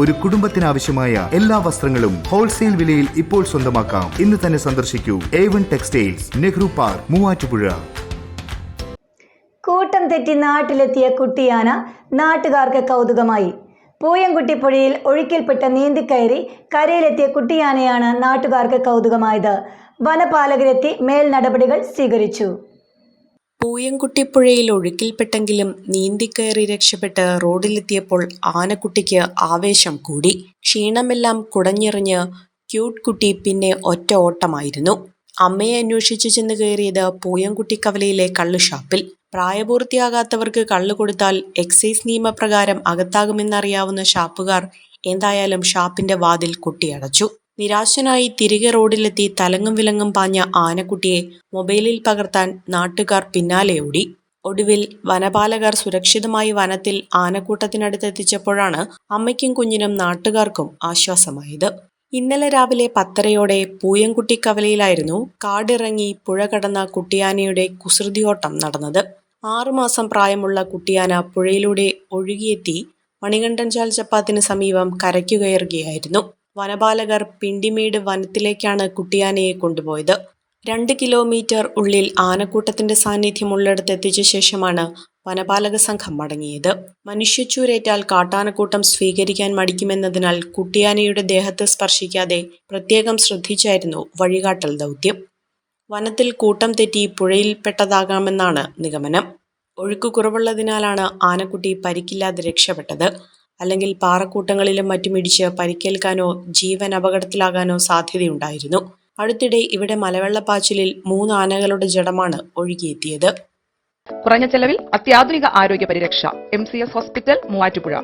ഒരു കുടുംബത്തിനാവശ്യമായ എല്ലാ വസ്ത്രങ്ങളും ഹോൾസെയിൽ വിലയിൽ ഇപ്പോൾ സ്വന്തമാക്കാം. ഇന്ന് തന്നെ സന്ദർശിക്കൂ. A one textiles Nehru park Muvattupuzha. കൂട്ടം തെറ്റി നാട്ടിലെത്തിയ കുട്ടിയാന നാട്ടുകാർക്ക് കൗതുകമായി. പൂയംകുട്ടിപ്പുഴയിൽ നീന്തി നീന്തിക്കയറി കരയിലെത്തിയ കുട്ടിയാനയാണ് നാട്ടുകാർക്ക് കൗതുകമായത്. വനപാലകരെത്തി മേൽ നടപടികൾ സ്വീകരിച്ചു. പൂയംകുട്ടിപ്പുഴയിൽ ഒഴുക്കിൽപ്പെട്ടെങ്കിലും നീന്തിക്കയറി രക്ഷപ്പെട്ട് റോഡിലെത്തിയപ്പോൾ ആനക്കുട്ടിക്ക് ആവേശം കൂടി. ക്ഷീണമെല്ലാം കുടഞ്ഞെറിഞ്ഞ് ക്യൂട്ട് കുട്ടി പിന്നെ ഒറ്റ ഓട്ടമായിരുന്നു. അമ്മയെ അന്വേഷിച്ചു ചെന്ന് കയറിയത് പൂയംകുട്ടിക്കവലയിലെ കള്ളുഷാപ്പിൽ പ്രായപൂർത്തിയാകാത്തവർക്ക് കള്ളു കൊടുത്താൽ എക്സൈസ് നിയമപ്രകാരം അകത്താകുമെന്നറിയാവുന്ന ഷാപ്പുകാർ എന്തായാലും ഷാപ്പിന്റെ വാതിൽ കൊട്ടിയടച്ചു. നിരാശനായി തിരികെ റോഡിലെത്തി തലങ്ങും വിലങ്ങും പാഞ്ഞ ആനക്കുട്ടിയെ മൊബൈലിൽ പകർത്താൻ നാട്ടുകാർ പിന്നാലെ ഓടി ഒടുവിൽ വനപാലകർ സുരക്ഷിതമായി വനത്തിൽ ആനക്കൂട്ടത്തിനടുത്തെത്തിച്ചപ്പോഴാണ് അമ്മയ്ക്കും കുഞ്ഞിനും നാട്ടുകാർക്കും ആശ്വാസമായത്. ഇന്നലെ രാവിലെ പത്തരയോടെ പൂയംകുട്ടി കവലയിലായിരുന്നു കാടിറങ്ങി പുഴ കടന്ന കുട്ടിയാനയുടെ കുസൃതിയോട്ടം നടന്നത്. ആറുമാസം പ്രായമുള്ള കുട്ടിയാന പുഴയിലൂടെ ഒഴുകിയെത്തി മണികണ്ഠൻ ചാൽ ചപ്പാത്തിന് സമീപം കരയ്ക്കു കയറുകയായിരുന്നു. വനപാലകർ പിണ്ടിമേട് വനത്തിലേക്കാണ് കുട്ടിയാനയെ കൊണ്ടുപോയത്. രണ്ട് കിലോമീറ്റർ ഉള്ളിൽ ആനക്കൂട്ടത്തിന്റെ സാന്നിധ്യം ഉള്ളിടത്ത് എത്തിച്ച ശേഷമാണ് വനപാലക സംഘം മടങ്ങിയത്. മനുഷ്യച്ചൂരേറ്റാൽ കാട്ടാനക്കൂട്ടം സ്വീകരിക്കാൻ മടിക്കുമെന്നതിനാൽ കുട്ടിയാനയുടെ ദേഹത്ത് സ്പർശിക്കാതെ പ്രത്യേകം ശ്രദ്ധിച്ചായിരുന്നു വഴികാട്ടൽ ദൗത്യം. വനത്തിൽ കൂട്ടം തെറ്റി പുഴയിൽപ്പെട്ടതാകാമെന്നാണ് നിഗമനം. ഒഴുക്ക് കുറവുള്ളതിനാലാണ് ആനക്കുട്ടി പരിക്കില്ലാതെ രക്ഷപ്പെട്ടത്. അല്ലെങ്കിൽ പാറക്കൂട്ടങ്ങളിലും മറ്റും ഇടിച്ച് പരിക്കേൽക്കാനോ ജീവൻ അപകടത്തിലാകാനോ സാധ്യതയുണ്ടായിരുന്നു. അടുത്തിടെ ഇവിടെ മലവെള്ളപ്പാച്ചിലിൽ മൂന്ന് ആനകളുടെ ജഡമാണ് ഒഴുകിയെത്തിയത്. കുറഞ്ഞ ചെലവിൽ അത്യാധുനിക ആരോഗ്യ പരിരക്ഷ M C S hospital Muvattupuzha.